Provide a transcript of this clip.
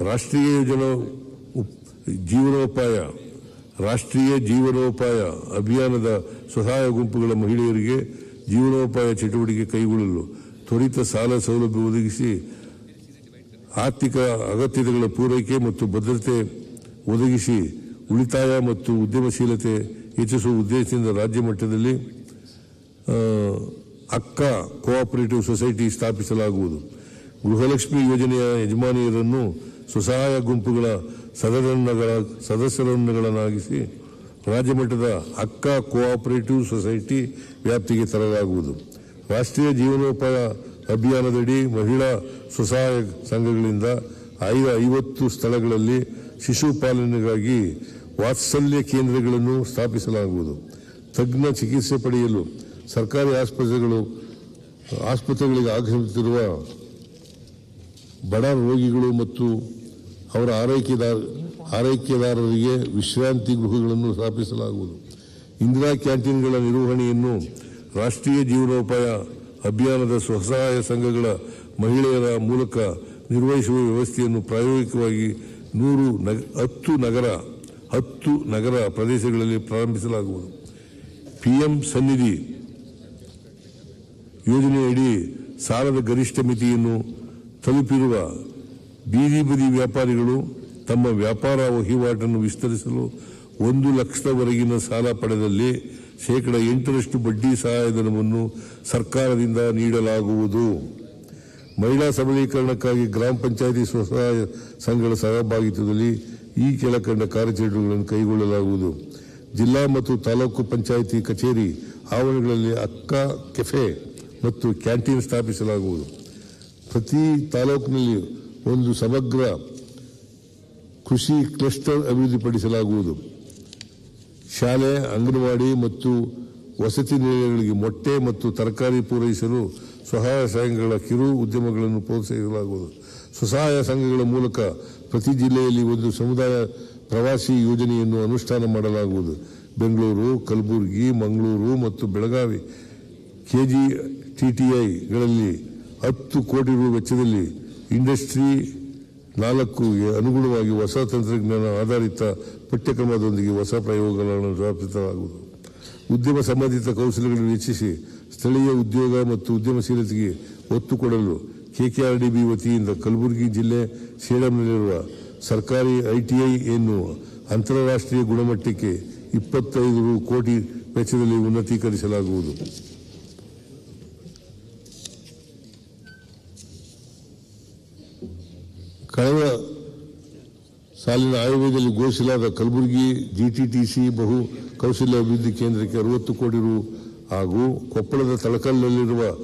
ರಾಷ್ಟ್ರೀಯ ಉಪ್- ಜೀವನೋಪಾಯ, ರಾಷ್ಟ್ರೀಯ ಜೀವನೋಪಾಯ ಅಭಿಯಾನದ ಸಹಾಯ ಗುಂಪುಗಳ ಮಹಿಳೆಯರಿಗೆ ಜೀವನೋಪಾಯ ಚಟುವಟಿಕೆ ಕೈಗೊಳ್ಳಲು ತ್ವರಿತ ಸಾಲ ಸೌಲಭ್ಯ ಒದಗಿಸಿ ಆರ್ಥಿಕ ಅಗತ್ಯತೆಗಳ ಪೂರೈಕೆ ಮತ್ತು ಭದ್ರತೆ ಒದಗಿಸಿ ಉಳಿತಾಯ ಮತ್ತು ಉದ್ಯಮಶೀಲತೆ ಹೆಚ್ಚಿಸುವ ಉದ್ದೇಶದಿಂದ ರಾಜ್ಯ ಮಟ್ಟದಲ್ಲಿ ಅಕ್ಕ ಕೋಆಪರೇಟಿವ್ ಸೊಸೈಟಿ ಸ್ಥಾಪಿಸಲಾಗುವುದು. ಗೃಹಲಕ್ಷ್ಮಿ ಯೋಜನೆಯ ಯಜಮಾನಿಯರನ್ನು ಸ್ವಸಹಾಯ ಗುಂಪುಗಳ ಸದಸ್ಯರನ್ನಗಳ ಸದಸ್ಯರನ್ನುಗಳನ್ನಾಗಿಸಿ ರಾಜ್ಯಮಟ್ಟದ ಅಕ್ಕ ಕೋಆಪರೇಟಿವ್ ಸೊಸೈಟಿ ವ್ಯಾಪ್ತಿಗೆ ತರಲಾಗುವುದು. ರಾಷ್ಟ್ರೀಯ ಜೀವನೋಪಾಯ ಅಭಿಯಾನದಡಿ ಮಹಿಳಾ ಸ್ವಸಹಾಯ ಸಂಘಗಳಿಂದ ಐದು ಐವತ್ತು ಸ್ಥಳಗಳಲ್ಲಿ ಶಿಶು ಪಾಲನೆಗಾಗಿ ವಾತ್ಸಲ್ಯ ಕೇಂದ್ರಗಳನ್ನು ಸ್ಥಾಪಿಸಲಾಗುವುದು. ತಜ್ಞ ಚಿಕಿತ್ಸೆ ಪಡೆಯಲು ಸರ್ಕಾರಿ ಆಸ್ಪತ್ರೆಗಳು, ಆಸ್ಪತ್ರೆಗಳಿಗೆ ಆಗಮಿಸುತ್ತಿರುವ ಬಡ ರೋಗಿಗಳು ಮತ್ತು ಅವರ ಆರೈಕೆದಾರ, ಆರೈಕೆದಾರರಿಗೆ ವಿಶ್ರಾಂತಿ ಗೃಹಗಳನ್ನು ಸ್ಥಾಪಿಸಲಾಗುವುದು. ಇಂದಿರಾ ಕ್ಯಾಂಟೀನ್ಗಳ ನಿರ್ವಹಣೆಯನ್ನು ರಾಷ್ಟ್ರೀಯ ಜೀವನೋಪಾಯ ಅಭಿಯಾನದ ಸ್ವಸಹಾಯ ಸಂಘಗಳ ಮಹಿಳೆಯರ ಮೂಲಕ ನಿರ್ವಹಿಸುವ ವ್ಯವಸ್ಥೆಯನ್ನು ಪ್ರಾಯೋಗಿಕವಾಗಿ ನೂರು ನಗ, ಹತ್ತು ನಗರ ಹತ್ತು ನಗರ ಪ್ರದೇಶಗಳಲ್ಲಿ ಪ್ರಾರಂಭಿಸಲಾಗುವುದು. ಪಿಎಂ ಸನ್ನಿಧಿ ಯೋಜನೆಯಡಿ ಸಾಲದ ಗರಿಷ್ಠ ಮಿತಿಯನ್ನು ತಲುಪಿರುವ ಬೀದಿ ಬದಿ ವ್ಯಾಪಾರಿಗಳು ತಮ್ಮ ವ್ಯಾಪಾರ ವಹಿವಾಟನ್ನು ವಿಸ್ತರಿಸಲು ಒಂದು ಲಕ್ಷದವರೆಗಿನ ಸಾಲ ಪಡೆದಲ್ಲಿ ಶೇಕಡ ಎಂಟರಷ್ಟು ಬಡ್ಡಿ ಸಹಾಯಧನವನ್ನು ಸರ್ಕಾರದಿಂದ ನೀಡಲಾಗುವುದು. ಮಹಿಳಾ ಸಬಲೀಕರಣಕ್ಕಾಗಿ ಗ್ರಾಮ ಪಂಚಾಯಿತಿ ಸ್ವಸಹಾಯ ಸಂಘಗಳ ಸಹಭಾಗಿತ್ವದಲ್ಲಿ ಈ ಕೆಳಕಂಡ ಕಾರ್ಯಚಟುವಟಿಕೆಗಳನ್ನು ಕೈಗೊಳ್ಳಲಾಗುವುದು. ಜಿಲ್ಲಾ ಮತ್ತು ತಾಲೂಕು ಪಂಚಾಯಿತಿ ಕಚೇರಿ ಆವರಣಗಳಲ್ಲಿ ಅಕ್ಕ ಕೆಫೆ ಮತ್ತು ಕ್ಯಾಂಟೀನ್ ಸ್ಥಾಪಿಸಲಾಗುವುದು. ಪ್ರತಿ ತಾಲೂಕಿನಲ್ಲಿ ಒಂದು ಸಮಗ್ರ ಕೃಷಿ ಕ್ಲಸ್ಟರ್ ಅಭಿವೃದ್ಧಿಪಡಿಸಲಾಗುವುದು. ಶಾಲೆ, ಅಂಗನವಾಡಿ ಮತ್ತು ವಸತಿ ನಿಲಯಗಳಿಗೆ ಮೊಟ್ಟೆ ಮತ್ತು ತರಕಾರಿ ಪೂರೈಸಲು ಸ್ವಸಹಾಯ ಸಂಘಗಳ ಕಿರು ಉದ್ಯಮಗಳನ್ನು ಪ್ರೋತ್ಸಾಹಿಸಲಾಗುವುದು. ಸ್ವಸಹಾಯ ಸಂಘಗಳ ಮೂಲಕ ಪ್ರತಿ ಜಿಲ್ಲೆಯಲ್ಲಿ ಒಂದು ಸಮುದಾಯ ಪ್ರವಾಸಿ ಯೋಜನೆಯನ್ನು ಅನುಷ್ಠಾನ ಮಾಡಲಾಗುವುದು. ಬೆಂಗಳೂರು, ಕಲಬುರಗಿ, ಮಂಗಳೂರು ಮತ್ತು ಬೆಳಗಾವಿ ಕೆಜಿ ಟಿಟಿಐಗಳಲ್ಲಿ ಹತ್ತು ಕೋಟಿ ರೂಪಾಯಿ ವೆಚ್ಚದಲ್ಲಿ ಇಂಡಸ್ಟ್ರಿ ನಾಲ್ಕು ಅನುಗುಣವಾಗಿ ಹೊಸ ತಂತ್ರಜ್ಞಾನ ಆಧಾರಿತ ಪಠ್ಯಕ್ರಮದೊಂದಿಗೆ ಹೊಸ ಪ್ರಯೋಗಗಳನ್ನು ಸ್ಥಾಪಿತವಾಗುವುದು ಉದ್ಯಮ ಸಂಬಂಧಿತ ಕೌಶಲ್ಯಗಳನ್ನು ಹೆಚ್ಚಿಸಿ ಸ್ಥಳೀಯ ಉದ್ಯೋಗ ಮತ್ತು ಉದ್ಯಮಶೀಲತೆಗೆ ಒತ್ತು ಕೊಡಲು ಕೆಕೆಆರ್ಡಿಬಿ ವತಿಯಿಂದ ಕಲಬುರಗಿ ಜಿಲ್ಲೆ ಸೇಡಂನಲ್ಲಿರುವ ಸರ್ಕಾರಿ ಐಟಿಐ ಎನ್ನುವ ಅಂತಾರಾಷ್ಟ್ರೀಯ ಗುಣಮಟ್ಟಕ್ಕೆ ಇಪ್ಪತ್ತೈದು ಕೋಟಿ ವೆಚ್ಚದಲ್ಲಿ ಉನ್ನತೀಕರಿಸಲಾಗುವುದು. ಕಳೆದ ಸಾಲಿನ ಆಯೋಗದಲ್ಲಿ ಘೋಷಿಸಲಾದ ಕಲಬುರಗಿ, ಜಿಟಿಟಿಸಿ ಬಹು ಕೌಶಲ್ಯ ಅಭಿವೃದ್ಧಿ ಕೇಂದ್ರಕ್ಕೆ ಅರವತ್ತು ಕೋಟಿ ರು ಹಾಗೂ ಕೊಪ್ಪಳದ ತಳಕಲ್ಲಲ್ಲಿರುವ